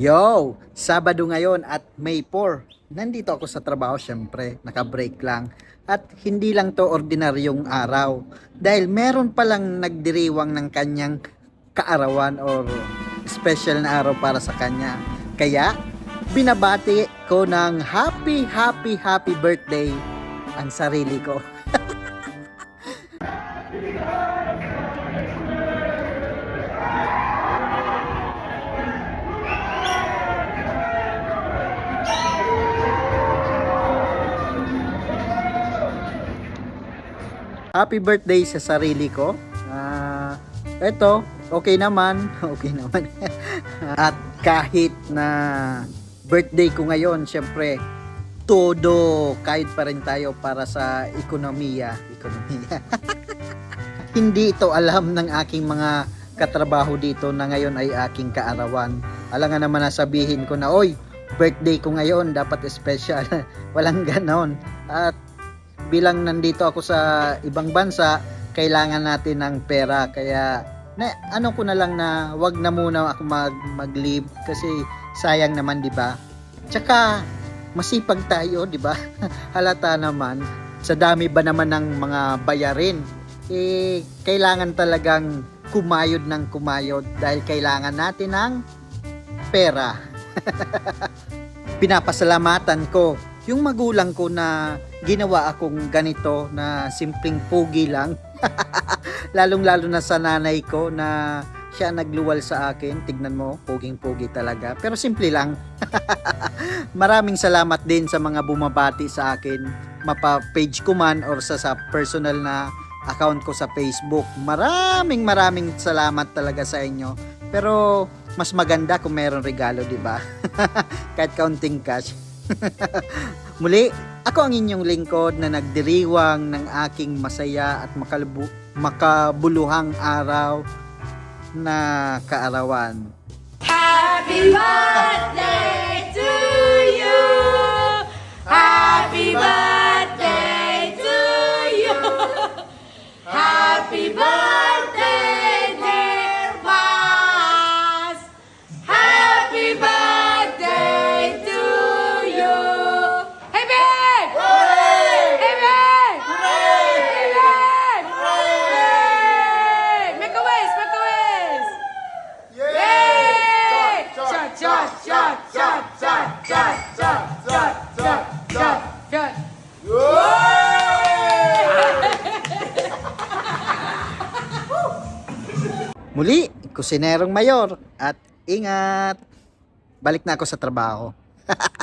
Yo! Sabado ngayon at May 4. Nandito ako sa trabaho syempre, naka-break lang. At hindi lang to ordinaryong araw. Dahil meron palang nagdiriwang ng kanyang kaarawan or special na araw para sa kanya. Kaya, binabati ko ng happy, happy, happy birthday ang sarili ko. Happy birthday sa sarili ko. Ah, eto, okay naman, okay naman. At kahit na birthday ko ngayon, syempre, todo kahit pa rin tayo para sa ekonomiya. Ekonomiya. Hindi ito alam ng aking mga katrabaho dito na ngayon ay aking kaarawan. Alam nga naman na sabihin ko na, oy, birthday ko ngayon, dapat special. Walang ganon. At bilang nandito ako sa ibang bansa, kailangan natin ng pera. Kaya na, ano ko na lang na wag na muna ako mag mag-leave kasi sayang naman, 'di ba? Tsaka masipag tayo, 'di ba? Halata naman sa dami ba naman ng mga bayarin. Eh kailangan talagang kumayod ng kumayod dahil kailangan natin ng pera. Pinapasalamatan ko yung magulang ko na ginawa akong ganito na simpleng pugi lang. Lalong-lalo na sa nanay ko na siya nagluwal sa akin. Tignan mo, puging-pugi talaga. Pero simple lang. Maraming salamat din sa mga bumabati sa akin. Mapa-page ko man or sa, sa personal na account ko sa Facebook. Maraming maraming salamat talaga sa inyo. Pero mas maganda kung meron regalo, di ba? Kahit counting cash. Muli, ako ang inyong lingkod na nagdiriwang ng aking masaya at makalubu- makabuluhang araw na kaarawan. Happy birthday Muli, kusinerong mayor at ingat! Balik na ako sa trabaho.